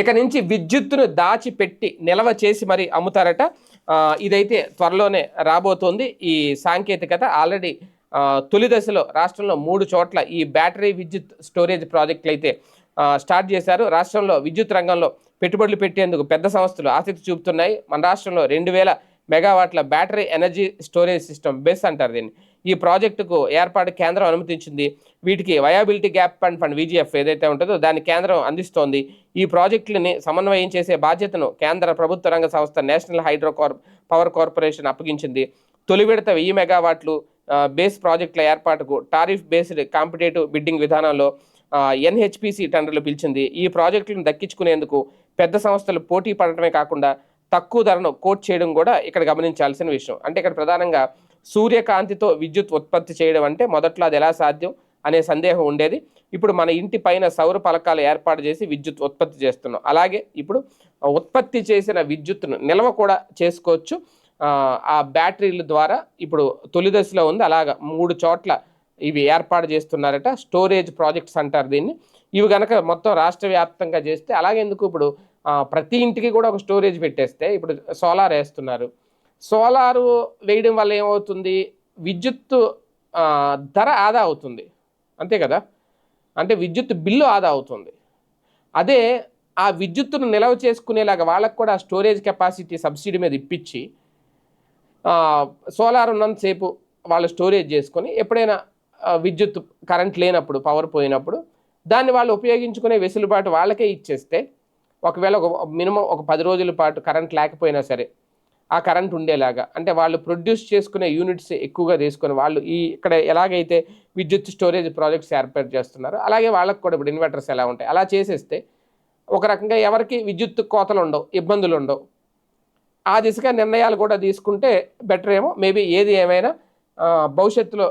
ఇక నుంచి విద్యుత్తును దాచిపెట్టి నిల్వ చేసి మరి అమ్ముతారట. ఇదైతే త్వరలోనే రాబోతోంది. ఈ సాంకేతికత ఆల్రెడీ తొలి దశలో రాష్ట్రంలో మూడు చోట్ల ఈ బ్యాటరీ విద్యుత్ స్టోరేజ్ ప్రాజెక్టులు అయితే స్టార్ట్ చేశారు. రాష్ట్రంలో విద్యుత్ రంగంలో పెట్టుబడులు పెట్టేందుకు పెద్ద సంస్థలు ఆసక్తి చూపుతున్నాయి. మన రాష్ట్రంలో రెండు వేల మెగావాట్ల battery energy storage system BESS అంటారు దీన్ని. ఈ ప్రాజెక్టుకు ఏర్పాటు కేంద్రం అనుమతించింది. వీటికి viability gap fund fund VGF ఏదైతే ఉంటుందో దాన్ని కేంద్రం అందిస్తోంది. ఈ ప్రాజెక్టులని సమన్వయం చేసే బాధ్యతను కేంద్ర ప్రభుత్వ రంగ సంస్థ national hydro car power corporation అప్పగించింది. తొలి విడత వెయ్యి మెగావాట్లు బేస్ ప్రాజెక్టుల ఏర్పాటుకు టారిఫ్ బేస్డ్ కాంపిటేటివ్ బిడ్డింగ్ విధానంలో ఎన్హెచ్పిసి టెండర్లు పిలిచింది. ఈ ప్రాజెక్టులను దక్కించుకునేందుకు పెద్ద సంస్థలు పోటీ పడటమే కాకుండా తక్కువ ధరను కోట్ చేయడం కూడా ఇక్కడ గమనించాల్సిన విషయం. అంటే ఇక్కడ ప్రధానంగా సూర్యకాంతితో విద్యుత్ ఉత్పత్తి చేయడం అంటే మొదట్లో అది ఎలా సాధ్యం అనే సందేహం ఉండేది. ఇప్పుడు మన ఇంటి పైన సౌర పలకాలు ఏర్పాటు చేసి విద్యుత్ ఉత్పత్తి చేస్తున్నాం. అలాగే ఇప్పుడు ఉత్పత్తి చేసిన విద్యుత్తును నిల్వ కూడా చేసుకోవచ్చు. ఆ, బ్యాటరీల ద్వారా ఇప్పుడు తొలి దశలో ఉంది. అలాగా మూడు చోట్ల ఇవి ఏర్పాటు చేస్తున్నారట. స్టోరేజ్ ప్రాజెక్ట్స్ అంటారు దీన్ని. ఇవి కనుక మొత్తం రాష్ట్ర వ్యాప్తంగా చేస్తే అలాగే ఎందుకు ఇప్పుడు ప్రతి ఇంటికి కూడా ఒక స్టోరేజ్ పెట్టేస్తే ఇప్పుడు సోలార్ వేస్తున్నారు. సోలారు వేయడం వల్ల ఏమవుతుంది? విద్యుత్ ధర ఆదా అవుతుంది. అంతే కదా? అంటే విద్యుత్ బిల్లు ఆదా అవుతుంది. అదే ఆ విద్యుత్తును నిల్వ చేసుకునేలాగా వాళ్ళకు కూడా స్టోరేజ్ కెపాసిటీ సబ్సిడీ మీద ఇప్పించి సోలార్ ఉన్నంతసేపు వాళ్ళు స్టోరేజ్ చేసుకొని ఎప్పుడైనా విద్యుత్ కరెంట్ లేనప్పుడు పవర్ పోయినప్పుడు దాన్ని వాళ్ళు ఉపయోగించుకునే వెసులుబాటు వాళ్ళకే ఇచ్చేస్తే ఒకవేళ ఒక మినిమం ఒక పది రోజుల పాటు కరెంట్ లేకపోయినా సరే ఆ కరెంట్ ఉండేలాగా అంటే వాళ్ళు ప్రొడ్యూస్ చేసుకునే యూనిట్స్ ఎక్కువగా తీసుకొని వాళ్ళు ఈ ఇక్కడ ఎలాగైతే విద్యుత్ స్టోరేజ్ ప్రాజెక్ట్స్ ఏర్పాటు చేస్తున్నారో అలాగే వాళ్ళకి కూడా ఇప్పుడు ఇన్వర్టర్స్ ఎలా ఉంటాయి అలా చేసేస్తే ఒక రకంగా ఎవరికి విద్యుత్ కోతలు ఉండవు ఇబ్బందులు ఉండవు. ఆ దిశగా నిర్ణయాలు కూడా తీసుకుంటే బెటర్ ఏమో మేబీ ఏది ఏమైనా భవిష్యత్తులో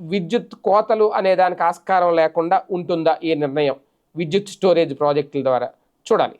విద్యుత్ కోతలు అనే దానికి ఆస్కారం లేకుండా ఉంటుందా ఈ నిర్ణయం విద్యుత్ స్టోరేజ్ ప్రాజెక్టుల ద్వారా? చూడాలి.